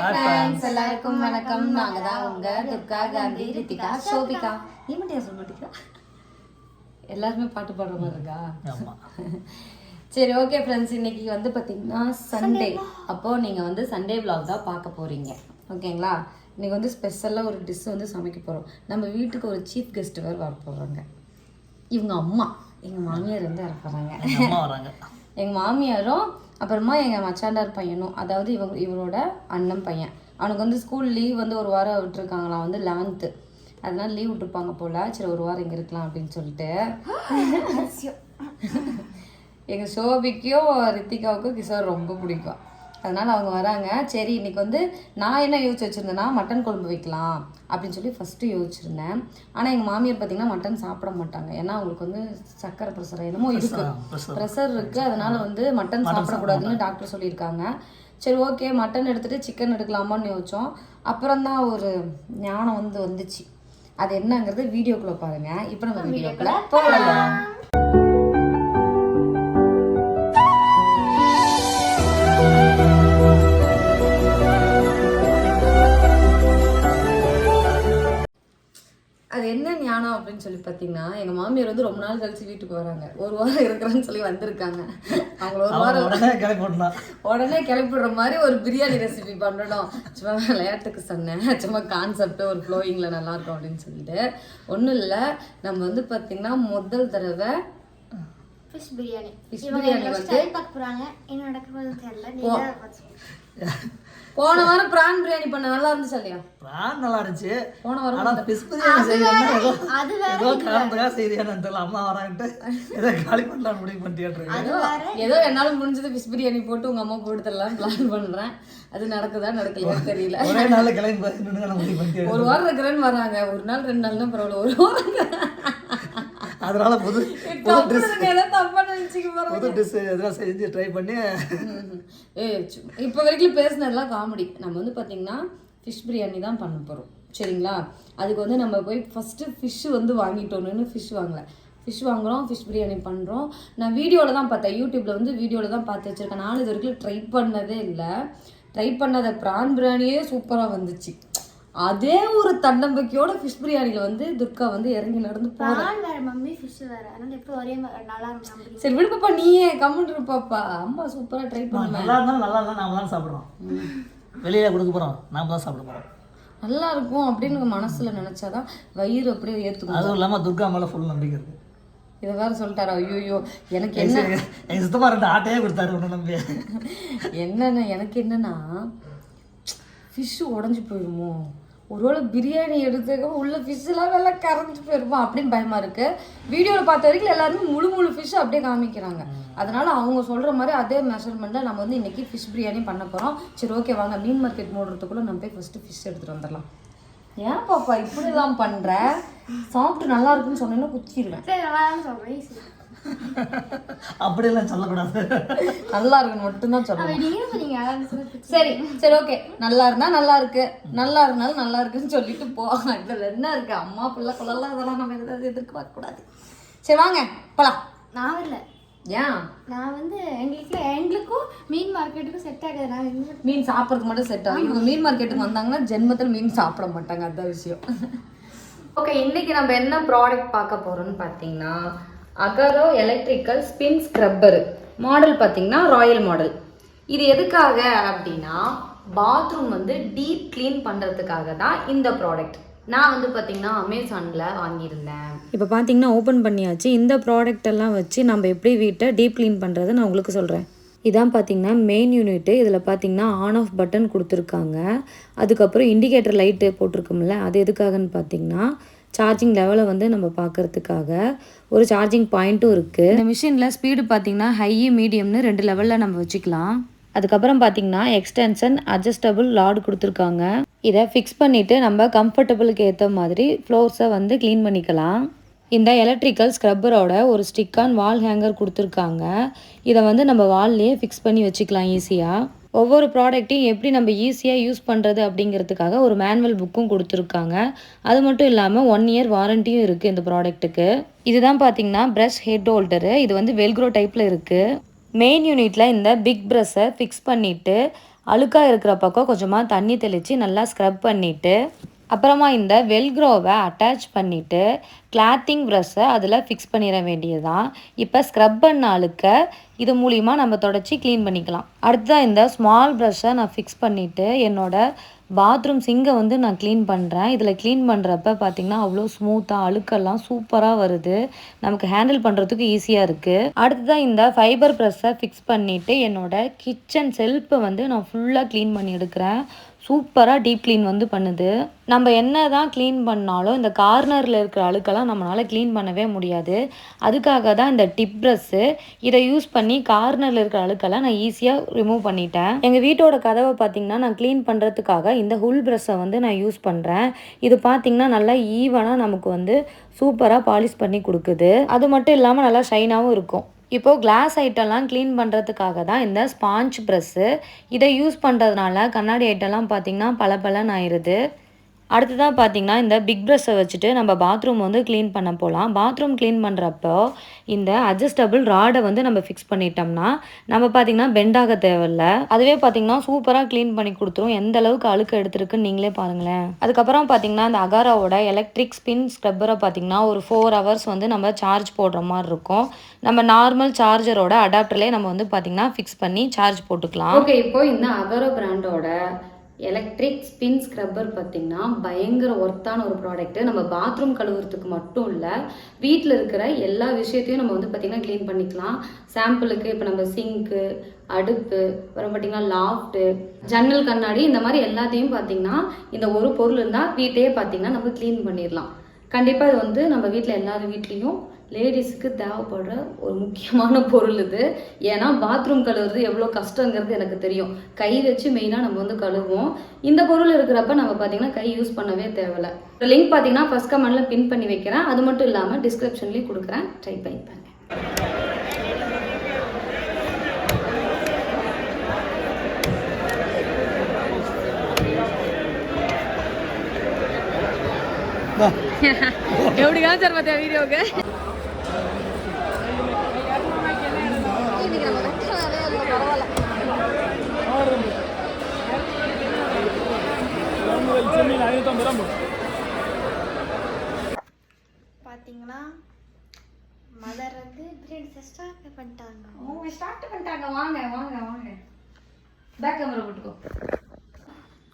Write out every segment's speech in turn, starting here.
Hi friends எல்லாருக்கும் வணக்கம் நாங்கள் தான் உங்க துர்கா காந்தி ரித்திகா சோபிகா. நீ மட்டும் ஏன் சொல்ல மாட்டேங்கிறா? எல்லாருமே பாட்டு பாடுற மாதிரி இருக்கா? ஆமா. சரி ஓகே ஃப்ரெண்ட்ஸ் இன்னைக்கு வந்து பார்த்தீங்கன்னா சண்டே அப்போ நீங்கள் வந்து சண்டே vlog தான் பார்க்க போறீங்க. ஓகேங்களா இன்னைக்கு வந்து ஸ்பெஷலாக ஒரு டிஷ் வந்து சமைக்க போகிறோம் நம்ம வீட்டுக்கு ஒரு சீஃப் கெஸ்ட் வேறு வர போகிறாங்க இவங்க அம்மா. எங்கள் மாமியார் வந்து வர போகிறாங்க எங்க அம்மா வராங்க. எங்கள் மாமியாரும் அப்புறமா எங்கள் மச்சாண்டார் பையனும் அதாவது இவங்க இவரோட அண்ணன் பையன். அவனுக்கு வந்து ஸ்கூல் லீவ் வந்து ஒரு வாரம் விட்டுருக்காங்களாம் வந்து லெவன்த்து அதனால லீவ் விட்டுருப்பாங்க போல சரி ஒரு வாரம் இங்கே இருக்கலாம் அப்படின்னு சொல்லிட்டு. எங்கள் சோபிக்கும் ரித்திகாவுக்கும் கிஷோர் ரொம்ப பிடிக்கும். அதனால் அவங்க வராங்க. சரி இன்னைக்கு வந்து நான் என்ன யோசிச்சு வச்சுருந்தேன்னா மட்டன் குழம்பு வைக்கலாம் அப்படின்னு சொல்லி ஃபஸ்ட்டு யோசிச்சிருந்தேன். ஆனால் எங்கள் மாமியார் பார்த்தீங்கன்னா மட்டன் சாப்பிட மாட்டாங்க. ஏன்னா அவங்களுக்கு வந்து சக்கரை ப்ரெஷர் என்னமோ இருக்கு. pressure. ப்ரெஷர் இருக்குது அதனால வந்து மட்டன் சாப்பிடக்கூடாதுன்னு டாக்டர் சொல்லியிருக்காங்க. சரி ஓகே மட்டன் எடுத்துகிட்டு சிக்கன் எடுக்கலாமான்னு யோசிச்சோம். அப்புறம் தான் ஒரு ஞானம் வந்து வந்துச்சு. அது என்னங்கிறது வீடியோக்குள்ளே பாருங்கள் இப்போ நம்ம வீடியோக்குள்ளே போகலாம். அது என்ன ஞானம் அப்படின்னு சொல்லி பார்த்தீங்கன்னா எங்கள் மாமியார் வந்து ரொம்ப நாள் கழிச்சு வீட்டுக்கு வராங்க. ஒரு வாரம் இருக்கிறேன்னு சொல்லி வந்திருக்காங்க. அவங்கள ஒரு வாரம் உடனே கிளம்பி விடலாம் உடனே கிளப்பிடுற மாதிரி ஒரு பிரியாணி ரெசிபி பண்ணணும். சும்மா விளையாட்டுக்கு சொன்னேன். சும்மா கான்செப்ட் ஒரு ஃப்ளோயிங்கில் நல்லா இருக்கும் அப்படின்னு சொல்லிட்டு. ஒன்றும் இல்லை. நம்ம வந்து பார்த்தீங்கன்னா முதல் தடவை ஃபிஷ் பிரியாணி biryani என்னோட வந்து- ஸ்டைல் பார்க்க போறாங்க. என்ன நடக்க போகுதுன்னு தெரியல தான். போன வாரம் பிரான் பிரியாணி பண்ண நல்லா இருந்துச்சு இல்லையா? பிரான் நல்லா இருந்துச்சு. போன வாரம் ஆனா பிஸ் பிரியாணி செய்யணும் ஏதோ அது வேற ஏதோ காரணத்துக்காக செய்தியானு தெரியல அம்மா வரான்ட்டு. ஏதோ காலி பண்ணலாம் முடிவு பண்ணிட்டு அது வேற. ஏதோ என்னால முடிஞ்சது ஃபிஷ் பிரியாணி போட்டு உங்க அம்மா போட்டு தரலாம் பிளான் பண்றேன். அது நடக்குதா நடக்கலையா தெரியல. ஒரே நாள்ல கிளம்பி ஒரு வாரம் இருக்கிறேன்னு வராங்க. ஒரு நாள் ரெண்டு நாள்னா பரவாயில்ல. ஒரு வாரம் அதனால புது நினைச்சுக்க போறேன் புது டிஷ் எதனா செஞ்சு ட்ரை பண்ணி. இப்போ வரைக்கும் பேசுனதெல்லாம் காமெடி நம்ம வந்து பார்த்தீங்கன்னா ஃபிஷ் பிரியாணி தான் பண்ண போகிறோம் சரிங்களா? அதுக்கு வந்து நம்ம போய் ஃபஸ்ட்டு ஃபிஷ்ஷு வந்து வாங்கிட்டோன்னு ஃபிஷ் வாங்கல. ஃபிஷ் வாங்குறோம் ஃபிஷ் பிரியாணி பண்ணுறோம் நான் வீடியோவில் தான் பார்த்தேன். யூடியூப்பில் வந்து வீடியோவில் தான் பார்த்து வச்சுருக்கேன். நானும் இது வரைக்கும் ட்ரை பண்ணதே இல்லை. ட்ரை பண்ணாத ப்ரான் பிரியாணியே சூப்பராக வந்துச்சு. அதே ஒரு தன்னம்பிக்கையோட ஃபிஷ் பிரியாணியில் வந்து துர்கா வந்து இறங்கி நடந்து போ பிரான் வேற மம்மி ஃபிஷ் வேற. அதனால எப்படி ஒரே நல்லா இருக்கும் நம்பி சரி விடுப்பாப்பா நீயே கமெண்ட் இருப்பாப்பா அம்மா சூப்பராக ட்ரை பண்ணுவேன். நல்லா இருந்தாலும் நல்லா இருந்தாலும் நாம தான் சாப்பிடுறோம். வெளியில கொடுக்க போறோம். நாம தான் சாப்பிட போறோம். நல்லா இருக்கும் அப்படின்னு மனசுல நினைச்சாதான் வயிறு அப்படியே ஏத்துக்கும் அதுவும் இல்லாம துர்கா மேல ஃபுல் நம்பிக்கை இருக்கு. இதை வேற சொல்லிட்டாரா. ஐயோ எனக்கு என்ன? எங்க சித்தப்பா ரெண்டு ஆட்டையே கொடுத்தாரு ஒன்று நம்பி. என்னென்ன எனக்கு என்னன்னா ஃபிஷ்ஷு உடஞ்சி போயிடுமோ ஒருவேளை பிரியாணி எடுத்துக்க உள்ள ஃபிஷ்ஷெல்லாம் வேலை கரைஞ்சி போயிருமோ அப்படின்னு பயமாக இருக்குது வீடியோவில் பார்த்த வரைக்கும் எல்லாருமே முழு முழு ஃபிஷ் அப்படியே காமிக்கிறாங்க. அதனால் அவங்க சொல்கிற மாதிரி அதே மெஷர்மெண்ட்டில் நம்ம வந்து இன்றைக்கி ஃபிஷ் பிரியாணி பண்ண போகிறோம் சரி ஓகே வாங்க. மீன் மார்க்கெட் மூடுறதுக்குள்ளே நம்ம போய் ஃபஸ்ட்டு ஃபிஷ் எடுத்துகிட்டு வந்துடலாம். ஏன் பாப்பா இப்படிலாம் பண்ணுற சாப்பிட்டு நல்லா இருக்குன்னு சொன்னேன்னா குத்திடுவேன். அப்படியெல்லாம் சொல்லக்கூடாது. நல்லா இருக்குன்னு மட்டும்தான் சொல்லுவேன் அப்ப நீங்க சொன்னீங்க அதான் சொல்லி சரி சரி ஓகே நல்லா இருந்தா நல்லா இருக்கு நல்லா இருந்தாலும் நல்லா இருக்குன்னு சொல்லிட்டு போவாங்க இதுல என்ன இருக்கு? அம்மா பிள்ளை குழலாம் அதெல்லாம் நம்ம எதாவது எதிர்பார்க்க கூடாது சரி வாங்க போலாம். நான் இல்லை ஏன்? நான் வந்து எங்களுக்கு எங்களுக்கும் மீன் மார்க்கெட்டுக்கும் செட் ஆகுது. நான் மீன் சாப்பிட்றதுக்கு மட்டும் செட் ஆகும் இவங்க மீன் மார்க்கெட்டுக்கு வந்தாங்கன்னா ஜென்மத்தில் மீன் சாப்பிட மாட்டாங்க. அதான் விஷயம். ஓகே இன்னைக்கு நம்ம என்ன ப்ராடக்ட் பார்க்க போறோம்னு பார்த்தீங்கன்னா Agaro electrical spin scrubber. Model பார்த்தீங்கன்னா ராயல் மாடல். இது எதுக்காக அப்படின்னா பாத்ரூம் வந்து டீப் க்ளீன் பண்ணுறதுக்காக தான் இந்த ப்ராடக்ட். நான் வந்து பார்த்திங்கன்னா அமேசானில் வாங்கியிருந்தேன். இப்போ பார்த்தீங்கன்னா ஓப்பன் பண்ணியாச்சு. இந்த ப்ராடக்ட் எல்லாம் வச்சு நம்ம எப்படி வீட்டை டீப் க்ளீன் பண்ணுறது நான் உங்களுக்கு சொல்கிறேன் இதான் பார்த்தீங்கன்னா மெயின் யூனிட்டு இதில் பார்த்தீங்கன்னா ஆன் ஆஃப் பட்டன் கொடுத்துருக்காங்க. அதுக்கப்புறம் இண்டிகேட்டர் லைட்டு போட்டிருக்கோம்ல அது எதுக்காகன்னு பார்த்தீங்கன்னா சார்ஜிங் லெவலை வந்து நம்ம பார்க்கறதுக்காக ஒரு சார்ஜிங் பாயிண்ட்டும் இருக்குது இந்த மிஷினில் ஸ்பீடு பார்த்தீங்கன்னா ஹை மீடியம்னு ரெண்டு லெவலில் நம்ம வச்சுக்கலாம். அதுக்கப்புறம் பார்த்தீங்கன்னா எக்ஸ்டென்ஷன் அட்ஜஸ்டபுள் லாட் கொடுத்துருக்காங்க. இதை ஃபிக்ஸ் பண்ணிவிட்டு நம்ம கம்ஃபர்டபுளுக்கு ஏற்ற மாதிரி ஃப்ளோர்ஸை வந்து க்ளீன் பண்ணிக்கலாம். இந்த எலக்ட்ரிக்கல் ஸ்க்ரப்பரோட ஒரு ஸ்டிக்கான் வால் ஹேங்கர் கொடுத்துருக்காங்க. இதை வந்து நம்ம வால்லையே ஃபிக்ஸ் பண்ணி வச்சுக்கலாம் ஈஸியாக ஒவ்வொரு ப்ராடக்ட்டையும் எப்படி நம்ம ஈஸியாக யூஸ் பண்ணுறது அப்படிங்கிறதுக்காக ஒரு மேனுவல் புக்கும் கொடுத்துருக்காங்க. அது மட்டும் இல்லாமல் ஒன் இயர் வாரண்டியும் இருக்குது இந்த ப்ராடக்ட்டுக்கு. இதுதான் பார்த்தீங்கன்னா ப்ரஷ் ஹெட் ஹோல்டரு. இது வந்து வெல்க்ரோ டைப்பில் இருக்குது மெயின் யூனிட்டில் இந்த பிக் ப்ரஷ்ஷை ஃபிக்ஸ் பண்ணிவிட்டு அழுக்காக இருக்கிற பக்கம் கொஞ்சமாக தண்ணி தெளித்து நல்லா ஸ்க்ரப் பண்ணிவிட்டு அப்புறமா இந்த வெல்க்ரோவை அட்டாச் பண்ணிவிட்டு கிளாத்திங் ப்ரஷ்ஷை அதில் ஃபிக்ஸ் பண்ணிட வேண்டியதுதான். இப்போ ஸ்க்ரப் பண்ண அழுக்க இது மூலிமா நம்ம தொடச்சி க்ளீன் பண்ணிக்கலாம். அடுத்ததாக இந்த ஸ்மால் ப்ரஷ்ஷை நான் ஃபிக்ஸ் பண்ணிவிட்டு என்னோட பாத்ரூம் சிங்கை வந்து நான் க்ளீன் பண்ணுறேன் இதில் க்ளீன் பண்ணுறப்ப பார்த்திங்கன்னா அவ்வளோ ஸ்மூத்தாக அழுக்கெல்லாம் சூப்பராக வருது. நமக்கு ஹேண்டில் பண்ணுறதுக்கு ஈஸியாக இருக்குது அடுத்ததாக இந்த ஃபைபர் ப்ரெஸ்ஸை ஃபிக்ஸ் பண்ணிவிட்டு என்னோட கிச்சன் செல்ஃபை வந்து நான் ஃபுல்லாக க்ளீன் பண்ணி எடுக்கிறேன். சூப்பராக டீப் க்ளீன் வந்து பண்ணுது. நம்ம என்ன தான் க்ளீன் பண்ணாலும் இந்த கார்னரில் இருக்கிற அழுக்கெல்லாம் நம்மளால் க்ளீன் பண்ணவே முடியாது. அதுக்காக தான் இந்த டிப் ப்ரெஸ்ஸு இதை யூஸ் பண்ணி கார்னரில் இருக்கிற அழுக்கெல்லாம் நான் ஈஸியாக ரிமூவ் பண்ணிட்டேன். எங்கள் வீட்டோட கதவை பார்த்தீங்கன்னா நான் க்ளீன் பண்ணுறதுக்காக இந்த ஹுல் ப்ரஷ்ஷை வந்து நான் யூஸ் பண்ணுறேன் இது பார்த்தீங்கன்னா நல்லா ஈவனாக நமக்கு வந்து சூப்பராக பாலிஷ் பண்ணி கொடுக்குது. அது மட்டும் இல்லாமல் நல்லா ஷைனாகவும் இருக்கும். இப்போது கிளாஸ் ஐட்டம்லாம் க்ளீன் பண்ணுறதுக்காக தான் இந்த ஸ்பாஞ்ச் ப்ரெஸ்ஸு இதை யூஸ் பண்ணுறதுனால கண்ணாடி ஐட்டம்லாம் பார்த்திங்கன்னா பளபளன்னு ஆயிடுது அடுத்ததாக பார்த்தீங்கன்னா இந்த பிக் ப்ரஷ்ஷை வச்சுட்டு நம்ம பாத்ரூம் வந்து க்ளீன் பண்ண போகலாம் பாத்ரூம் க்ளீன் பண்ணுறப்போ இந்த அட்ஜஸ்டபிள் ராடை வந்து நம்ம ஃபிக்ஸ் பண்ணிட்டோம்னா நம்ம பார்த்திங்கன்னா பெண்டாக தேவையில்ல. அதுவே பார்த்திங்கன்னா சூப்பராக க்ளீன் பண்ணி கொடுத்துரும். எந்த அளவுக்கு அழுக்கு எடுத்துருக்குன்னு நீங்களே பாருங்களேன். அதுக்கப்புறம் பார்த்திங்கன்னா இந்த அகாராவோட எலக்ட்ரிக் ஸ்பின் ஸ்க்ரப்பரை பார்த்திங்கன்னா ஒரு ஃபோர் ஹவர்ஸ் வந்து நம்ம சார்ஜ் போடுற மாதிரி இருக்கும். நம்ம நார்மல் சார்ஜரோட அடாப்டர்லேயே நம்ம வந்து பார்த்திங்கன்னா ஃபிக்ஸ் பண்ணி சார்ஜ் போட்டுக்கலாம். ஓகே இப்போ இந்த அகாரோ பிராண்டோட எலக்ட்ரிக் ஸ்பின் ஸ்க்ரப்பர் பார்த்திங்கன்னா பயங்கர ஒர்த்தான ஒரு ப்ராடக்ட்டு நம்ம பாத்ரூம் கழுவுறதுக்கு மட்டும் இல்லை வீட்டில் இருக்கிற எல்லா விஷயத்தையும் நம்ம வந்து பார்த்திங்கன்னா க்ளீன் பண்ணிக்கலாம். சாம்பிளுக்கு இப்போ நம்ம சிங்க்கு அடுப்பு அப்புறம் பார்த்திங்கன்னா லாஃப்ட்டு ஜன்னல் கண்ணாடி இந்த மாதிரி எல்லாத்தையும் பார்த்திங்கன்னா இந்த ஒரு பொருள் இருந்தால் வீட்டையே பார்த்திங்கன்னா நம்ம க்ளீன் பண்ணிடலாம். கண்டிப்பாக இது வந்து நம்ம வீட்டில் எல்லார் வீட்லேயும் லேடிஸுக்கு தேவைப்படுற ஒரு முக்கியமான பொருள் இது. ஏன்னா பாத்ரூம் கழுவுறது எவ்வளோ கஷ்டங்கிறது எனக்கு தெரியும். கை வச்சு மெயினாக நம்ம வந்து கழுவுவோம். இந்த பொருள் இருக்கிறப்ப நம்ம பார்த்தீங்கன்னா கை யூஸ் பண்ணவே தேவையில்ல. லிங்க் பார்த்தீங்கன்னா ஃபஸ்ட் கமெண்ட்டில் பின் பண்ணி வைக்கிறேன். அது மட்டும் இல்லாமல் டிஸ்கிரிப்ஷன்லேயும் கொடுக்குறேன். ட்ரை பண்ணி பாருங்க. எப்படி காமிச்சார் பார்த்தியா வீடியோவுக்கு? பார்த்தீங்கன்னா மதர் வந்து பிரியாணி ஸ்டார்ட் பண்ணிட்டாங்க. அவங்க ஸ்டார்ட் பண்ணிட்டாங்க. வாங்க வாங்க வாங்க. பேக் கேமரா போட்டுக்கோ.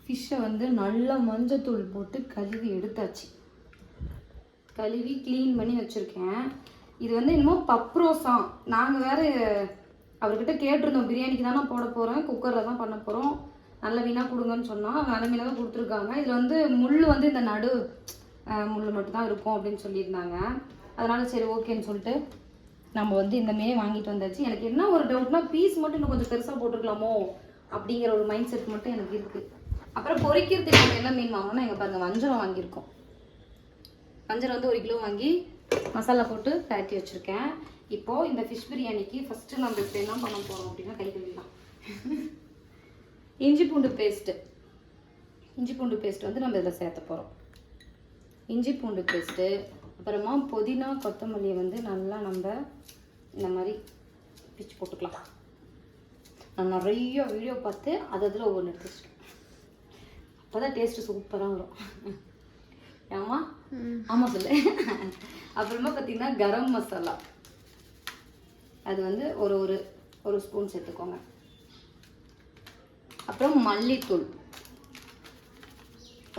ஃபிஷ்ஷை வந்து நல்லா மஞ்சத்தூள் போட்டு கழுவி எடுத்தாச்சு. கழுவி க்ளீன் பண்ணி வச்சுருக்கேன். இது வந்து என்னமோ பப்ரோஸாம் நாங்கள் வேறு அவர்கிட்ட கேட்டிருந்தோம். பிரியாணிக்கு தானே போட போகிறேன் குக்கரில் தான் பண்ண போகிறோம் நல்ல மீனாக கொடுங்கன்னு சொன்னால் நல்ல மீனாக தான் கொடுத்துருக்காங்க. இதில் வந்து முள் வந்து இந்த நடு முள் மட்டும்தான் இருக்கும் அப்படின்னு சொல்லியிருந்தாங்க. அதனால் சரி ஓகேன்னு சொல்லிட்டு நம்ம வந்து இந்த மீனே வாங்கிட்டு வந்தாச்சு. எனக்கு என்ன ஒரு டவுட்னா பீஸ் மட்டும் இன்னும் கொஞ்சம் பெருசாக போட்டுருக்கலாமோ அப்படிங்கிற ஒரு மைண்ட் செட் மட்டும் எனக்கு இருக்குது அப்புறம் பொறிக்கிறதுக்கு நம்ம என்ன மீன் வாங்கினா எங்கள் பாருங்கள் வஞ்சரம் வாங்கியிருக்கோம். வஞ்சரம் வந்து ஒரு கிலோ வாங்கி மசாலா போட்டு கட்டி வச்சுருக்கேன். இப்போது இந்த ஃபிஷ் பிரியாணிக்கு ஃபஸ்ட்டு நம்ம இப்போ என்ன பண்ண போகிறோம் அப்படின்னா கை கழுவிடலாம் இஞ்சி பூண்டு பேஸ்ட்டு இஞ்சி பூண்டு பேஸ்ட் வந்து நம்ம இதில் சேர்த்த போகிறோம் இஞ்சி பூண்டு பேஸ்ட்டு அப்புறமா புதினா கொத்தமல்லியை வந்து நல்லா நம்ம இந்த மாதிரி பிச்சு போட்டுக்கலாம். நான் நிறைய வீடியோ பார்த்து அது அதில் ஒவ்வொன்று எடுத்து வச்சுருக்கேன் அப்போ தான் டேஸ்ட்டு சூப்பராக வரும். ஏமா ஆமாம் சொல்லு. அப்புறமா பார்த்தீங்கன்னா கரம் மசாலா. அது வந்து ஒரு ஒரு ஒரு ஸ்பூன் சேர்த்துக்கோங்க. அப்புறம் மல்லித்தூள்.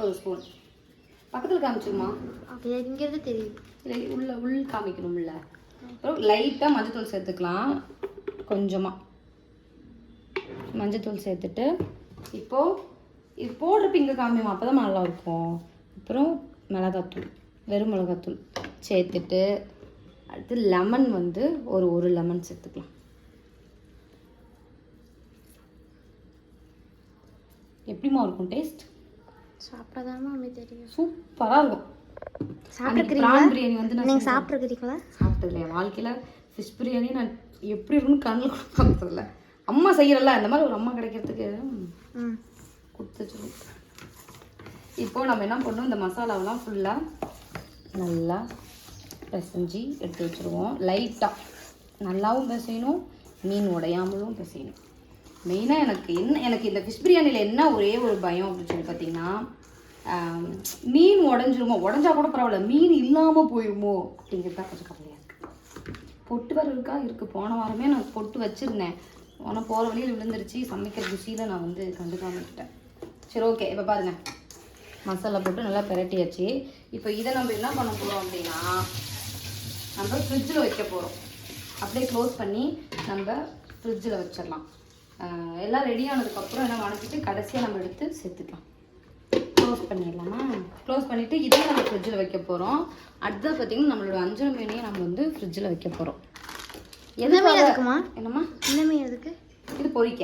ஒரு ஸ்பூன் பக்கத்தில் காமிச்சிருமா? எங்கிறது தெரியுது. இல்லை உள்ள உள் காமிக்கணும்ல. அப்புறம் லைட்டாக மஞ்சத்தூள் சேர்த்துக்கலாம். கொஞ்சமாக மஞ்சத்தூள் சேர்த்துட்டு இப்போது இது போடுறப்ப இங்கே காமியும் அப்போ தான் நல்லா இருக்கும் அப்புறம் மிளகாத்தூள் வெறும் மிளகாத்தூள் சேர்த்துட்டு அடுத்து லெமன் வந்து ஒரு ஒரு லெமன் சேர்த்துக்கலாம். எப்படிமா இருக்கும் டேஸ்ட் சாப்பிடாதாம அம்மே தெரியும். சூப்பராக இருக்கும். ப்ரான் பிரியாணி வந்து நான் நீங்கள் சாப்பிட்ருக்கிறீங்களா சாப்பிட்டதில்ல. என் வாழ்க்கையில் ஃபிஷ் பிரியாணி நான் எப்படி இருக்குன்னு கண்ணில் கூட பார்த்ததில்ல. அம்மா செய்யறல அந்த மாதிரி ஒரு அம்மா கிடைக்கிறதுக்கு கொடுத்து வச்சிருக்கோம் இப்போ நம்ம என்ன பண்ணோம் இந்த மசாலாவெல்லாம் ஃபுல்லாக நல்லா பிசைஞ்சு எடுத்து வச்சுருவோம். லைட்டாக நல்லாவும் பிசையணும் மீன் உடையாமலும் பிசையணும். மெயினாக எனக்கு என்ன எனக்கு இந்த ஃபிஷ் பிரியாணியில் என்ன ஒரே ஒரு பயம் அப்படின்னு சொல்லி பார்த்தீங்கன்னா மீன் உடஞ்சிருமோ உடஞ்சா கூட பரவாயில்ல மீன் இல்லாமல் போயிருமோ அப்படிங்கிறது தான் கொஞ்சம் கவலையாக இருக்குது பொட்டு வர இருக்கா. இருக்குது போன வாரமே நான் பொட்டு வச்சுருந்தேன். ஆனால் போகிற வழியில் விழுந்துருச்சு. சமைக்கிற ருசியில் நான் வந்து கண்டுக்காமட்டேன் சரி ஓகே இப்போ பாருங்கள் மசாலா போட்டு நல்லா பிரட்டியாச்சு. இப்போ இதை நம்ம என்ன பண்ண போகிறோம் அப்படின்னா நம்ம ஃப்ரிட்ஜில் வைக்க போகிறோம் அப்படியே க்ளோஸ் பண்ணி நம்ம ஃப்ரிட்ஜில் வச்சிடலாம். எல்லாம் ரெடி ஆனதுக்கப்புறம் என்ன வணக்கிட்டு கடைசியாக நம்ம எடுத்து சேர்த்துக்கலாம் க்ளோஸ் பண்ணிடலாமா? க்ளோஸ் பண்ணிவிட்டு இதையும் நம்ம ஃப்ரிட்ஜில் வைக்க போகிறோம் அடுத்தது பார்த்தீங்கன்னா நம்மளோட அஞ்சல் மீனையும் நம்ம வந்து ஃப்ரிட்ஜில் வைக்க போகிறோம் எதுக்காக? இருக்குமா? என்னம்மா? என்ன மீன் அதுக்கு இது பொரிக்க.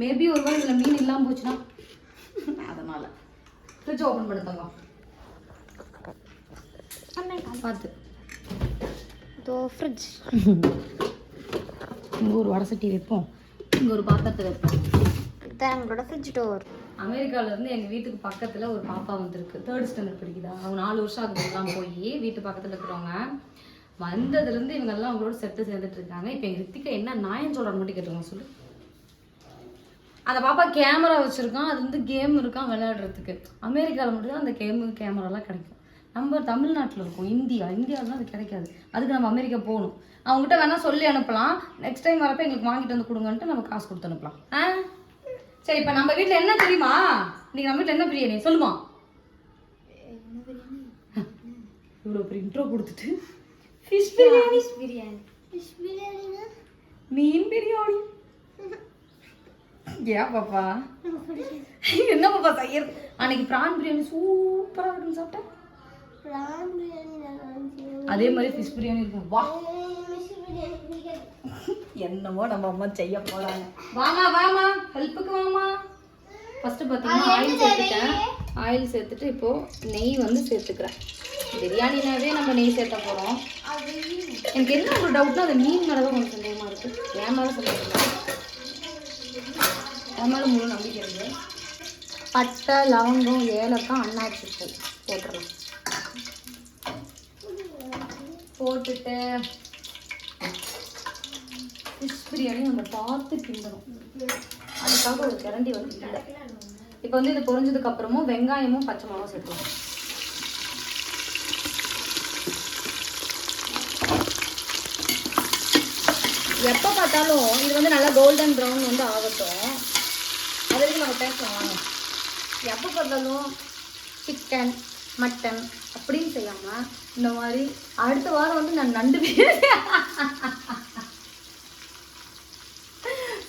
மேபி ஒரு வேளை இதில் மீன் இல்லாமல் போச்சுன்னா? அதனால். ஃப்ரிட்ஜ் ஓப்பன் பண்ண தங்கம் பார்த்து இதோ ஃப்ரிட்ஜ் இங்கே ஒரு வடை சட்டி வைப்போம். இங்கே ஒரு பாத்திரத்தை வைப்போம் நம்மளோட ஃப்ரிட்ஜ் டோர் அமெரிக்கால இருந்து எங்கள் வீட்டுக்கு பக்கத்தில் ஒரு பாப்பா வந்திருக்கு. தேர்ட் ஸ்டாண்டர்ட் படிக்குதா? அவங்க நாலு வருஷம் ஆகுதுலாம் போய் வீட்டு பக்கத்தில் இருக்கிறவங்க. வந்ததுலேருந்து இவங்கெல்லாம் அவங்களோட செட்டு சேர்ந்துட்டு இருக்காங்க. இப்போ எங்கள் ரித்திகா என்ன நாயன் சொல்கிறாங்க மட்டும் கேட்டுருங்க சொல்லு. அந்த பாப்பா கேமரா வச்சுருக்கான். அது வந்து கேம் இருக்கான் விளையாடுறதுக்கு. அமெரிக்காவில் மட்டும்தான் அந்த கேமு கேமராலாம் கிடைக்கும். நம்ம தமிழ்நாட்டில் இருக்கோம் இந்தியா. இந்தியாவில் அது கிடைக்காது. அதுக்கு நம்ம அமெரிக்கா போகணும். அவங்ககிட்ட வேணால் சொல்லி அனுப்பலாம். நெக்ஸ்ட் டைம் வரப்போ எங்களுக்கு வாங்கிட்டு வந்து கொடுங்கன்ட்டு நம்ம காசு கொடுத்து அனுப்பலாம். ஆ? சரி இப்போ நம்ம வீட்டில் என்ன தெரியுமா? இன்னைக்கு நம்ம வீட்டில் என்ன பிரியாணி? சொல்லுமா. இவ்வளோ பெரிய இன்ட்ரோ கொடுத்துட்டு. ஃபிஷ் பிரியாணி பிரியாணி ஃபிஷ் பிரியாணி மீன் பிரியாணி ஏன் பாப்பா? என்ன பாப்பா செய்யறது அன்னைக்கு பிரான் பிரியாணி சூப்பரா இருக்குன்னு சாப்பிட்டேன். அதே மாதிரி ஃபிஷ் பிரியாணி இருக்கும். வா. என்னமோ நம்ம அம்மா செய்ய போறாங்க. வாமா வாமா. ஹெல்ப்புக்கு வாமா. ஃபர்ஸ்ட் பார்த்தீங்கன்னா ஆயில் சேர்த்துட்டேன். ஆயில் சேர்த்துட்டு இப்போ நெய் வந்து சேர்த்துக்கிறேன். பிரியாணினாவே நம்ம நெய் சேர்த்த போறோம். எனக்கு என்ன ஒரு டவுட்னா அந்த மீன் மேலே தான் கொஞ்சம் சந்தேகமா இருக்கு. என் மேலே சந்தேகம் இல்லை. என் மேலே முழு நம்பிக்கை இருக்கு. பட்டை லவங்கம் ஏலக்காய் அன்னாச்சி பூ போட்டுடலாம் போட்டுட்டு ஃபிஷ் பிரியாணி நம்ம பார்த்து கிண்டணும். அதுக்காக ஒரு கிரண்டி வந்து இல்லை. இப்போ வந்து இது பொரிஞ்சதுக்கு அப்புறமும் வெங்காயமும் பச்சை மிளகாவும் சேர்த்துவோம் எப்போ பார்த்தாலும் இது வந்து நல்லா கோல்டன் ப்ரௌன் வந்து ஆகட்டும். அது வரைக்கும் நம்ம பேசலாம். எப்போ பார்த்தாலும் சிக்கன் மட்டன் அப்படின்னு செய்யாமல் இந்த மாதிரி அடுத்த வாரம் வந்து நான் நண்டு பிரியாணி.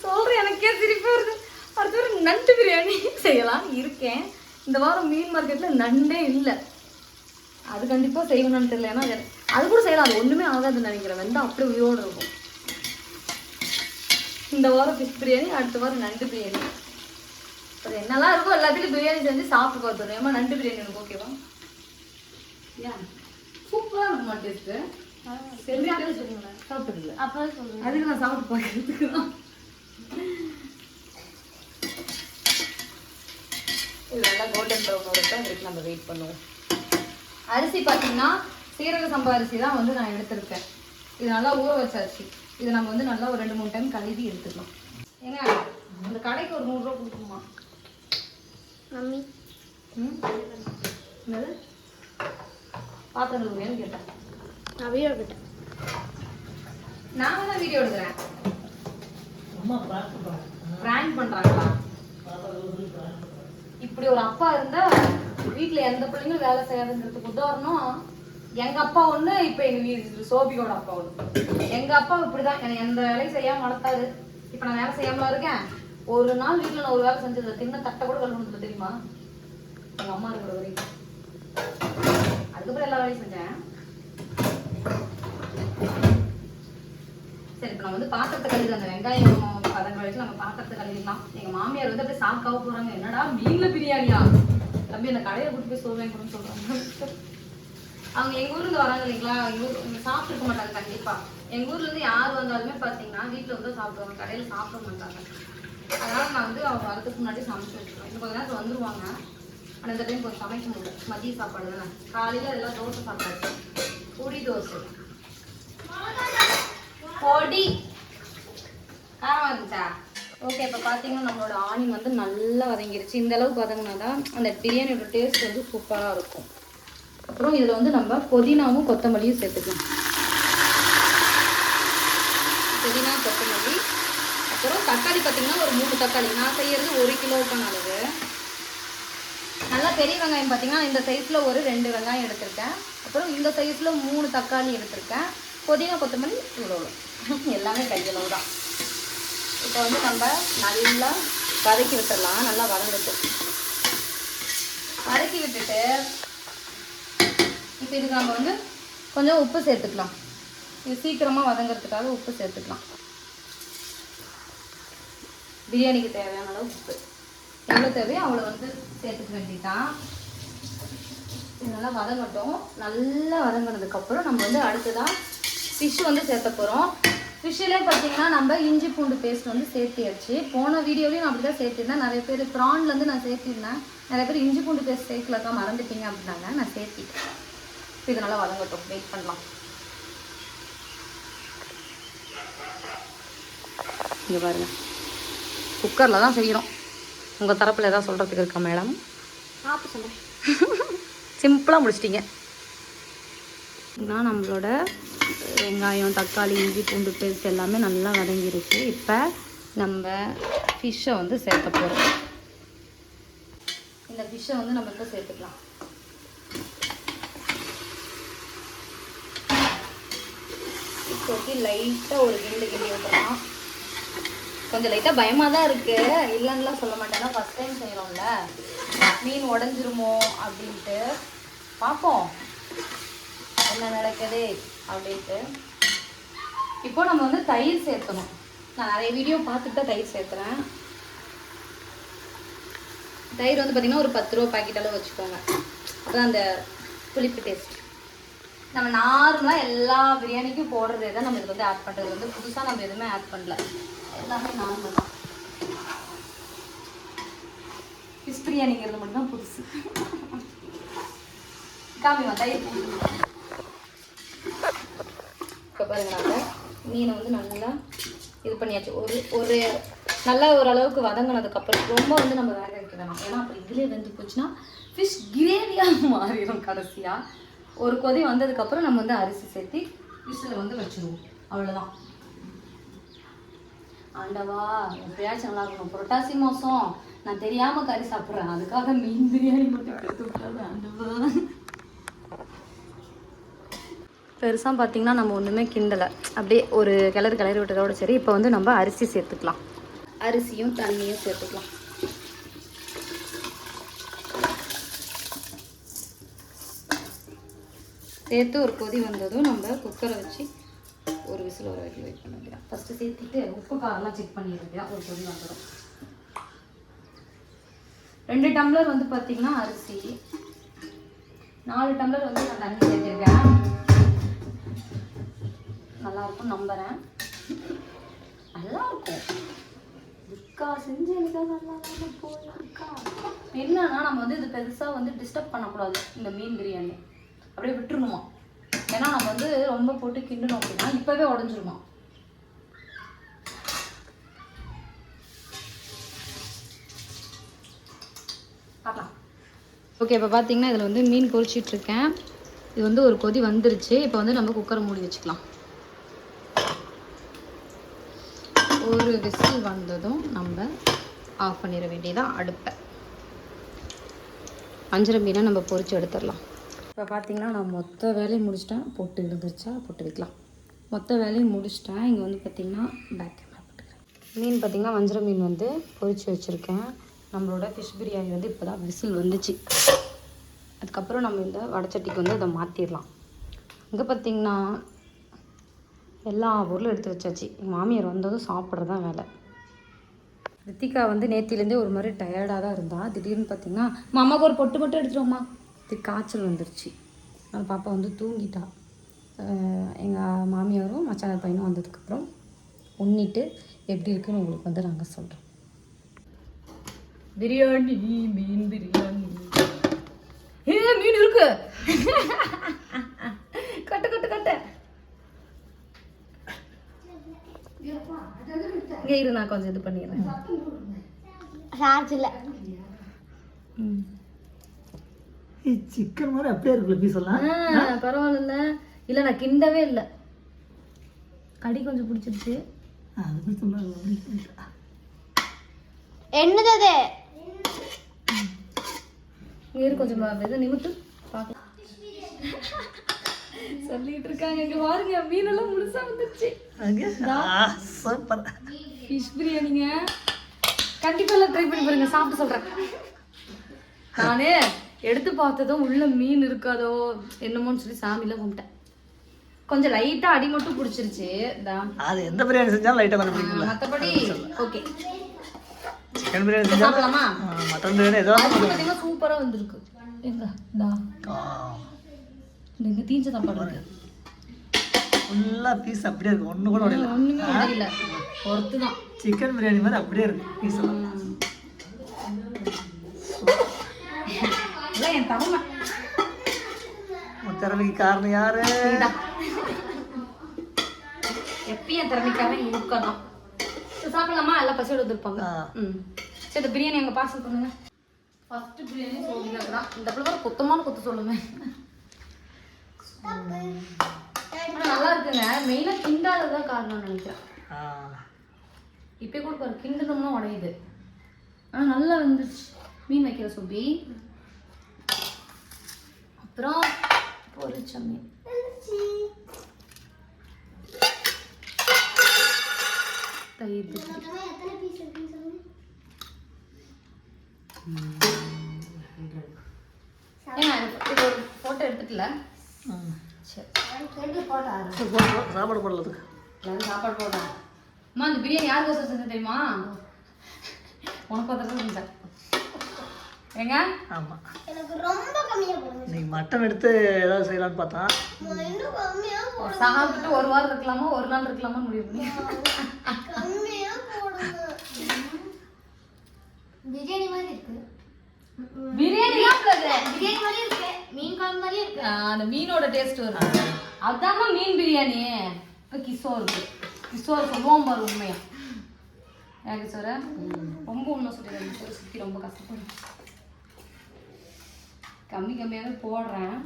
சொல்கிறேன் எனக்கே சிரிப்பு வருது. அடுத்த வாரம் நண்டு பிரியாணி செய்யலாம் இருக்கேன். இந்த வாரம் மீன் மார்க்கெட்டில் நண்டே இல்லை. அது கண்டிப்பாக செய்யணும்னு தெரியல. ஏன்னா அது- கூட செய்யலாம். அது ஒன்றுமே ஆகாதுன்னு நினைக்கிறேன். வெந்தா அப்படியே உயிரோடு இருக்கும். இந்த வாரம் ஃபிஷ் பிரியாணி அடுத்த வாரம் நண்டு பிரியாணி. அது என்னெல்லாம் இருக்கோ எல்லாத்துலையும் பிரியாணி செஞ்சு சாப்பிட்டு பார்த்துருவோம் ஏமா நண்டு பிரியாணி எனக்கு ஓகேவா சூப்பராக இருக்குமா டேஸ்ட்டு சாப்பிட்டுருல அப்போ சொல்லுங்க அதுக்கு நான் சாப்பிட்டு பார்க்கறதுக்கு தான். இது நல்லா கோல்டன் ப்ரௌன் இதுக்கு நம்ம வெயிட் பண்ணுவோம். அரிசி பார்த்தீங்கன்னா சீரக சம்பா அரிசி தான் வந்து நான் எடுத்திருக்கேன். இது நல்லா ஊற வச்ச அரிசி இதை நம்ம வந்து நல்லா ஒரு ரெண்டு மூணு டைம் கழுவி எடுத்துக்கலாம். ஏங்க அந்த கடைக்கு ஒரு நூறுரூவா கொடுக்குமா மம்மி. ம்? என்னது? பாத்திரம் கழுவுங்கன்னு கேட்டேன். நான் வீடியோ கிட்டேன் நான் தான் வீடியோ எடுக்கிறேன். அம்மா பண்ணுறாங்க பிராங்க் பண்றாங்களா? இப்படி ஒரு அப்பா இருந்தா வீட்ல எந்த பிள்ளைங்களும் வேலை செய்யாதுங்கிறதுக்கு உதாரணம் எங்க அப்பா ஒண்ணு இப்ப எங்க சோபியோட அப்பா ஒண்ணு. எங்க அப்பா இப்படிதான் என்னை எந்த வேலையும் செய்யாம வளர்த்தாரு. இப்ப நான் வேலை செய்யாமலா இருக்கேன். ஒரு நாள் வீட்ல நான் ஒரு வேலை செஞ்சது தின்ன தட்டை கூட கழுவுனது தெரியுமா? எங்க அம்மா இருக்கிற வரைக்கும். அதுக்கப்புறம் எல்லா வேலையும் செஞ்சேன். சரி இப்போ நம்ம வந்து பாத்திரத்தை கழுவி அந்த வெங்காயம் பதங்க வரைக்கும் நம்ம பாத்திரத்தை கழுவிடலாம். எங்க மாமியார் வந்து அப்படியே சாக்காக போறாங்க. என்னடா மீன்ல பிரியாணியா? தம்பி அந்த கடையை கூட்டி போய் சோறு வாங்கி கொடுன்னு சொல்றாங்க. அவங்க எங்க ஊர்ல இருந்து வராங்க இல்லைங்களா? எங்க ஊர் இங்க மாட்டாங்க கண்டிப்பா. எங்க ஊர்ல இருந்து யார் வந்தாலுமே பாத்தீங்கன்னா வீட்டுல வந்து சாப்பிடுவாங்க. கடையில சாப்பிட மாட்டாங்க. அதனால நான் வந்து அவங்க வரதுக்கு முன்னாடி சமைச்சு வச்சிருவேன். இன்னும் கொஞ்ச நேரத்துல வந்துருவாங்க. அந்த இந்த டைம் கொஞ்சம் சமைக்க முடியல மதிய சாப்பாடு தானே? காலையில் எல்லாம் தோசை சாப்பாடு பொடி தோசை. பொடி. காரமா வந்துச்சா? ஓகே இப்போ பார்த்தீங்கன்னா நம்மளோட ஆனியன் வந்து நல்லா வதங்கிருச்சு. இந்த அளவுக்கு வதங்கினா தான் அந்த பிரியாணியோட டேஸ்ட் வந்து சூப்பராக இருக்கும். அப்புறம் இதில் வந்து நம்ம புதினாவும் கொத்தமல்லியும் சேர்த்துக்கலாம். புதினா கொத்தமல்லி. அப்புறம் தக்காளி பார்த்தீங்கன்னா ஒரு மூணு தக்காளி. நான் செய்யறது ஒரு கிலோவுக்கான அளவு. நல்லா பெரிய வெங்காயம் பார்த்தீங்கன்னா இந்த சைஸில் ஒரு ரெண்டு வெங்காயம் எடுத்திருக்கேன். அப்புறம் இந்த சைஸில் மூணு தக்காளி எடுத்திருக்கேன். புதினா கொத்தமல்லி இவ்வளோ எல்லாமே கையளவு தான். இப்போ வந்து நம்ம நல்லா வதக்கி விட்டுடலாம். நல்லா வதங்கிட்டு வதக்கி விட்டுட்டு இப்போ இதுக்கு நம்ம வந்து கொஞ்சம் உப்பு சேர்த்துக்கலாம். இது சீக்கிரமாக வதங்கிறதுக்காக உப்பு சேர்த்துக்கலாம். பிரியாணிக்கு தேவையான அளவு உப்பு. எவ்வளோ தேவையோ அவ்வளோ வந்து சேர்த்துக்க வேண்டியதான் நல்லா வதங்கட்டும். நல்லா வதங்கினதுக்கப்புறம் நம்ம வந்து அடுத்ததாக ஃபிஷ் வந்து சேர்த்த போகிறோம் ஃபிஷ்ஷிலே பார்த்தீங்கன்னா நம்ம இஞ்சி பூண்டு பேஸ்ட் வந்து சேர்த்தியாச்சு. போன வீடியோலையும் நான் அப்படி தான் சேர்த்திருந்தேன். நிறைய பேர் ப்ரான்லேருந்து நான் சேர்த்திருந்தேன். நிறைய பேர் இஞ்சி பூண்டு பேஸ்ட் சேர்க்கலக்கா மறந்துட்டீங்க அப்படின்னாங்க. நான் சேர்த்திட்டேன். இது நல்லா வதங்கட்டும். வெயிட் பண்ணலாம். இங்கே பாருங்கள் குக்கரில் தான் செய்கிறோம் உங்கள் தரப்பில் ஏதாவது சொல்கிறதுக்கு இருக்கா மேடம்? சிம்பிளாக முடிச்சிட்டிங்க. நான் நம்மளோட வெங்காயம் தக்காளி இஞ்சி பூண்டு பேஸ்ட் எல்லாமே நல்லா வதங்கிருச்சு. இப்போ நம்ம ஃபிஷ்ஷை வந்து சேர்க்க போகிறோம் இந்த ஃபிஷ்ஷை வந்து நம்ம இப்போ சேர்த்துக்கலாம். இப்போக்கி லைட்டாக ஒரு கிண்டு கிண்டி விட்டுறலாம். கொஞ்சம் லைட்டாக பயமாக தான் இருக்குது இல்லைன்னுலாம் சொல்ல மாட்டேன். ஃபஸ்ட் டைம் செய்கிறோம்ல மீன் உடஞ்சிருமோ அப்படின்ட்டு பார்ப்போம். என்ன நடக்குது அப்படின்ட்டு. இப்போ நம்ம வந்து தயிர் சேர்த்தணும். நான் நிறைய வீடியோ பார்த்துட்டு தான் தயிர் சேர்த்துறேன். தயிர் வந்து பார்த்திங்கன்னா ஒரு பத்து ரூபா பாக்கெட் அளவு வச்சுக்கோங்க. அதுதான் அந்த புளிப்பு டேஸ்ட் நம்ம நார்மலாக எல்லா பிரியாணிக்கும் போடுறதே தான் நம்ம இதுக்கு வந்து ஆட் பண்ணுறது வந்து புதுசாக நம்ம எதுவுமே ஆட் பண்ணல. எல்லாமே நார்மல் தான். ஃபிஷ் பிரியாணிங்கிறது மட்டும்தான் புதுசு. காமிமா தயிர் இப்போ பாருங்க மீனை வந்து நல்லா இது பண்ணியாச்சு. ஒரு ஒரு நல்லா ஓரளவுக்கு வதங்கினதுக்கப்புறம் ரொம்ப வந்து நம்ம வேக வைக்க வேணாம் ஏன்னா அப்புறம் இதுலேயே வெந்து போச்சுன்னா ஃபிஷ் கிரேவியாக மாறிடும் கடைசியாக ஒரு கொதி வந்ததுக்கப்புறம் நம்ம வந்து அரிசி சேர்த்து விசில் வந்து வச்சுருவோம். அவ்வளோதான் ஆண்டவா எப்படியாச்சும் நல்லா இருக்கணும். புரட்டாசி மாதம் நான் தெரியாமல் கறி சாப்பிட்றேன். அதுக்காக மீன் பிரியாணி மட்டும் எடுத்து விட்டாது ஆண்டவா. பெருசாக பார்த்தீங்கன்னா நம்ம ஒன்றுமே கிண்டலை. அப்படியே ஒரு கிளறு கிளறி விட்டதோட சரி இப்போ வந்து நம்ம அரிசி சேர்த்துக்கலாம். அரிசியும் தண்ணியும் சேர்த்துக்கலாம். சேர்த்து ஒரு கொதி வந்ததும் நம்ம குக்கரை வச்சு ஒரு விசில் ஒரு வரைக்கும் வெயிட் பண்ண முடியாது ஃபஸ்ட்டு சேர்த்துட்டு உப்பு காரெல்லாம் செக் பண்ணிடுறேன் ஒரு கொதி வந்துடும் ரெண்டு டம்ளர் வந்து பார்த்தீங்கன்னா அரிசி. நாலு டம்ளர் வந்து நான் தண்ணி சேர்த்துருக்கேன். நல்லா நம்புகிறேன் நல்லாயிருக்கும். நல்லா இருக்கும் செஞ்சு எனக்காக நல்லா தான் போயிருக்கா என்னன்னா நம்ம வந்து இது பெருசாக வந்து டிஸ்டர்ப் பண்ணக்கூடாது இந்த மீன் பிரியாணி. அப்படியே விட்டுருணுமா ஏன்னா நம்ம வந்து ரொம்ப போட்டு கிண்டணும் அப்படின்னா இப்போவே உடஞ்சிருமா? பார்க்கலாம். ஓகே இப்போ பார்த்தீங்கன்னா இதில் வந்து மீன் பொறிச்சிட்ருக்கேன் இது வந்து ஒரு கொதி வந்துருச்சு. இப்போ வந்து நம்ம குக்கரை மூடி வச்சுக்கலாம். ஒரு விசில் வந்ததும் நம்ம ஆஃப் பண்ணிட வேண்டியதான் அடுப்பை. அஞ்சரை மீனை நம்ம பொறிச்சு எடுத்துடலாம். இப்போ பார்த்தீங்கன்னா நான் மொத்த வேலையும் முடிச்சிட்டேன். பொட்டு விழுந்துருச்சா பொட்டு வைக்கலாம். மொத்த வேலையும் முடிச்சிட்டேன். இங்கே வந்து பார்த்திங்கன்னா பேக் கேமரா போட்டுக்கிறேன். மீன் பார்த்திங்கன்னா வஞ்சிர மீன் வந்து பொறிச்சு வச்சுருக்கேன். நம்மளோட ஃபிஷ் பிரியாணி வந்து இப்போ தான் விசில் வந்துச்சு. அதுக்கப்புறம் நம்ம இந்த வடச்சட்டிக்கு வந்து அதை மாற்றிடலாம் இங்கே பார்த்திங்கன்னா எல்லா பொருளும் எடுத்து வச்சாச்சு. எங்கள் மாமியார் வந்ததும் சாப்பிட்றது தான் வேலை. ரித்திகா வந்து நேத்திலேருந்தே ஒரு மாதிரி டயர்டாக தான் இருந்தா. திடீர்னு பார்த்தீங்கன்னா மாமாவுக்கு ஒரு பொட்டு மட்டும் எடுத்துருவோம்மா இது காய்ச்சல் வந்துருச்சு. அந்த பாப்பா வந்து தூங்கிட்டா. எங்கள் மாமியாரும் மச்சான பையனும் வந்ததுக்கப்புறம் உண்ணிட்டு எப்படி இருக்குன்னு உங்களுக்கு வந்து நாங்கள் சொல்கிறோம் பிரியாணி மீன் பிரியாணி. ஏ மீன் இருக்கு. கட்டு கட்டு கட்டு. இங்கே இரு நான் கொஞ்சம் இது பண்ணிடுறேன். சார்ஜ் இல்லை. ம். சிக்கன் மாதிரி அப்படியே இருக்குல்ல பீஸ் எல்லாம். பரவாயில்ல. இல்லை நான் கிண்டவே இல்லை. கடி கொஞ்சம் பிடிச்சிருச்சு. அது போய் சொன்னா என்னது இரு கொஞ்சம் இது நிமித்து பார்க்கலாம் சொல்லிட்டு இருக்காங்க. இங்க பாருங்க மீனெல்லாம் முழுசா வந்துருச்சு. அங்கே? சூப்பர் ஃபிஷ் பிரியாணிங்க. கண்டிப்பா எல்லாம் ட்ரை பண்ணி பாருங்க சாப்பிட்டு சொல்றேன். நானே எடுத்து பார்த்ததும் உள்ள மீன் இருக்காதோ என்னமோன்னு சொல்லி சாமியில கும்பிட்டேன். கொஞ்சம் லைட்டா அடி மட்டும் பிடிச்சிருச்சு. தான் அது எந்த பிரியாணி செஞ்சாலும் லைட்டாக கொஞ்சம் பிடிக்கும்ல? மற்றபடி ஓகே சிக்கன் பிரியாணி செஞ்சாலும் மட்டன் பிரியாணி ஏதோ அது பார்த்தீங்கன்னா சூப்பரா வந்திருக்கு. எங்க? தா இங்க தீஞ்ச சாப்பாடு இருக்கு. ஃபுல்லாக பீஸ் அப்படியே இருக்கு. ஒன்று கூட உடையல. ஒண்ணுமே உடையல. பொறுத்து தான் சிக்கன் பிரியாணி மாதிரி அப்படியே இருக்கு பீஸ் எல்லாம் இல்லை என் தவமை உன் திறமைக்கு காரணம் யாரு எப்பயும் என் திறமைக்காக இருக்கணும் சாப்பிடலாமா எல்லாம் பசியோட வந்துருப்பாங்க. ம் சரி இந்த பிரியாணி அங்கே பார்சல் பண்ணுங்க ஃபர்ஸ்ட் பிரியாணி சோதிக்காக தான் இந்த பிள்ளை கொத்தமான கொத்து சொல்லுங்க ஆனா நல்லா இருக்குங்க மெயினாக கிண்டாததான் காரணம் நினைக்கிறேன் ஆ, இப்போ கூட பாரு கிண்டனம்னா உடையுது ஆனால் நல்லா வந்துருச்சு மீன் வைக்கிற சுபி அப்புறம் பொரிச்ச மீன் தயிர் ஃபோட்டோ எடுத்துக்கல? ம். சரி. சரி, போடு, போடு, சாப்பாடு போடலதுக்கு சாப்பாடு போடுறேன் அம்மா இந்த பிரியாணி யாருக்கோசரம் செஞ்சேன் தெரியுமா? உனக்கு ஒருத்தர் செஞ்சேன் ஏங்க? ஆமாம் எனக்கு ரொம்ப கம்மியா போடுங்க. இன்னைக்கு மட்டன் எடுத்து ஏதாவது செய்யலாம்னு பார்த்தா? இன்னும் கம்மியா சாப்பிட்டு ஒரு வாரம் இருக்கலாமா? ஒரு நாள் இருக்கலாமான்னு முடிவு பண்ணி. கம்மியா போடுங்க. பிரியாணி மாதிரி இருக்கு. பிரியாணி பிரியாணி மாதிரி இருக்கு. மீன் குழம்பு மாதிரியே இருக்கு. அந்த மீனோட டேஸ்ட் வருது அதாம்மா மீன் பிரியாணி. இப்போ கிஷோர் இருக்கு கிஷோர் சொல்லுவோம் பாரு உண்மையா. ஏன் கிஷோர? ரொம்ப உண்மை சொல்லிடுறேன். சுற்றி ரொம்ப கஷ்டப்படும் கம்மி கம்மியாகவே போடுறேன்.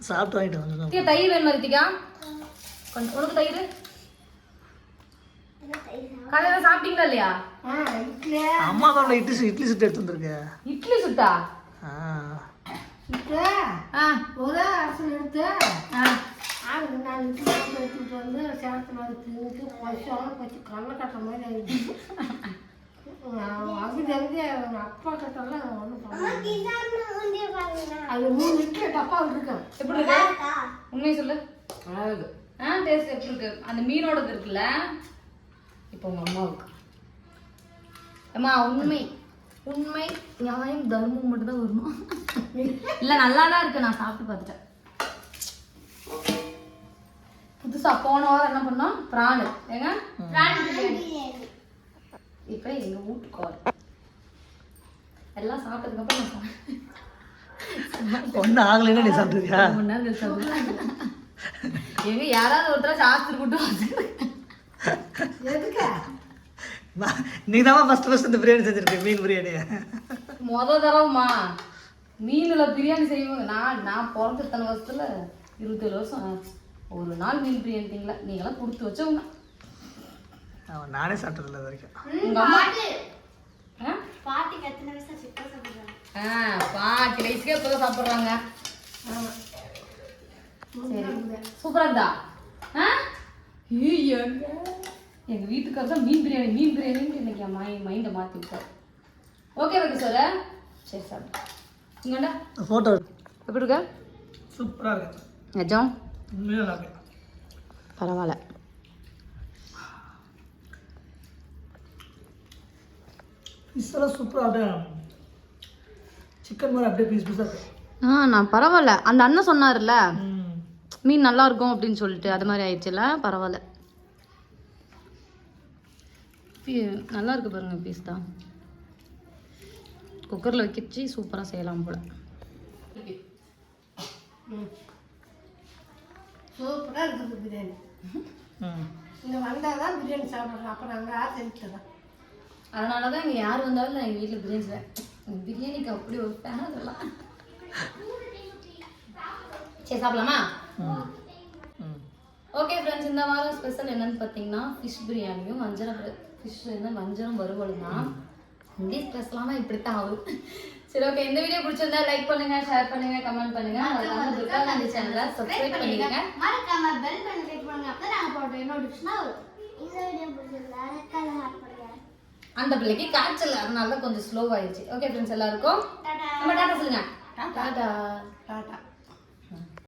சாப்பிட்டு வாங்கிட்டு வந்து தயிர் வேணுமா ரித்திகா? கொஞ்சம் உனக்கு தயிர்? காலையில் சாப்பிட்டீங்களா இல்லையா? அம்மா தான் இட்லி இட்லி சுட்டு எடுத்து வந்திருக்கு. இட்லி சுட்டா? ஆ. ஆ. ஒரு அரசல் எடுத்து நாலு இட்லி போட்டு எடுத்துட்டு வந்து சேலத்தில் வந்து தின்னுட்டு பசுவெல்லாம் பச்சு கல்ல கட்டுற மாதிரி அது தெரிஞ்சு அப்பா கட்டெல்லாம் ஒன்றும் அது மூணு லிட்டர் டப்பா எப்படி இருக்கு? உண்மையை சொல்லு. அழகு. ஆ டேஸ்ட் எப்படி இருக்கு? அந்த மீனோடது இருக்குல்ல? இப்போ உங்க அம்மாவுக்கு. அம்மா உண்மை. உண்மை நியாயம் தர்மம் மட்டும் தான் வரணும். இல்லை நல்லா தான் இருக்கு. நான் சாப்பிட்டு பார்த்துட்டேன். புதுசா போன வாரம் என்ன பண்ணோம்? பிராணு. ஏங்க? பிரான் பிரியாணி இப்போ எங்க வீட்டுக்கார் எல்லாம் சாப்பிட்டதுக்கு அப்புறம் நான் ஒன்றும் ஆகலைன்னா நீ சாப்பிட்டுருக்கியா ரொம்ப நேரம் கழிச்சு. எங்க யாராவது ஒருத்தர சாஸ்திரி கூட்டு வந்து. எதுக்கு? நீ தான் ஃபஸ்ட்டு ஃபஸ்ட் இந்த பிரியாணி செஞ்சிருக்கேன் மீன் பிரியாணி முத தடவைமா மீன்ல பிரியாணி செய்வோம் நான் நான் பிறந்த இத்தனை வருஷத்துல இருபத்தேழு வருஷம். ஒரு நாள் மீன் பிரியாணி திங்களா நீங்களாம் கொடுத்து வச்சவங்க. அவன் நானே சாப்பிட்டதில்ல இது வரைக்கும் உங்க அம்மா ஆ? பாட்டிக்கு எத்தனை வயசு சிக்கன் சாப்பிடுறாங்க. ஆ பாட்டி. வயசுக்கே இப்போதான் சாப்பிட்றாங்க. சரி. சூப்பரா இருந்தா? ஆ? ஏய், எங்க வீட்டுக்காரர் தான் மீன் பிரியாணி மீன் பிரியாணின்னு இன்னைக்கு என் மை மைண்டை மாற்றி விட்டார். Okay okay sir. சரி சாப்பிடு. இங்கண்டா. ஃபோட்டோ எப்படி இருக்க? சூப்பராக இருக்கு. நிஜம்? உண்மையாக நல்லா இருக்கு பரவாயில்ல. பீஸ் எல்லாம் சூப்பராக அப்படியே சிக்கன் மாதிரி அப்படியே பீஸ் பீஸாக இருக்கு. ஆ நான் பரவாயில்ல. அந்த அண்ணன் சொன்னார்ல ம். மீன் நல்லா இருக்கும் அப்படின்னு சொல்லிட்டு அது மாதிரி ஆயிடுச்சுல பரவாயில்ல. பீ- நல்லா இருக்கு பாருங்க பீஸ் தான். குக்கரில் வைக்கிச்சு சூப்பராக செய்யலாம் போல. சூப்பராக இருக்குது பிரியாணி. ம். இங்கே வந்தால் தான் பிரியாணி சாப்பிட்றோம் அப்போ நாங்கள் செஞ்சுட்டு அதனால தான் இங்கே யார் வந்தாலும் நான் எங்கள் வீட்டில் பிரியாணி செய்வேன் பிரியாணிக்கு அப்படி ஒரு ஃபேன் அதெல்லாம் சரி சாப்பிடலாமா? ஓகே ஃப்ரெண்ட்ஸ் இந்த வாரம் ஸ்பெஷல் என்னன்னு பார்த்தீங்கன்னா ஃபிஷ் பிரியாணியும் வஞ்சரம் ஃபிஷ் என்ன வஞ்சரம் வறுவலும் தான். இங்கே ஸ்பெஷலானா இப்படி தான் ஆகும் சரி ஓகே இந்த வீடியோ பிடிச்சிருந்தா லைக் பண்ணுங்க ஷேர் பண்ணுங்க கமெண்ட் பண்ணுங்க. மறக்காம துர்கா காந்தி சேனலை சப்ஸ்கிரைப் பண்ணிக்கங்க. மறக்காம பெல் பண்ணி கிளிக் பண்ணுங்க. அப்பதான் நாங்க போடுற நோட்டிஃபிகேஷனா வரும். இந்த வீடியோ பிடிச்சிருந்தா ஹாட் பண்ணுங்க. அந்த பிள்ளைக்கு காய்ச்சல் அதனால தான் கொஞ்சம் ஸ்லோ ஆயிடுச்சு ஓகே ஃப்ரெண்ட்ஸ் எல்லாருக்கும் நம்ம டாட்டா சொல்லுங்க. டாடா. டாட்டா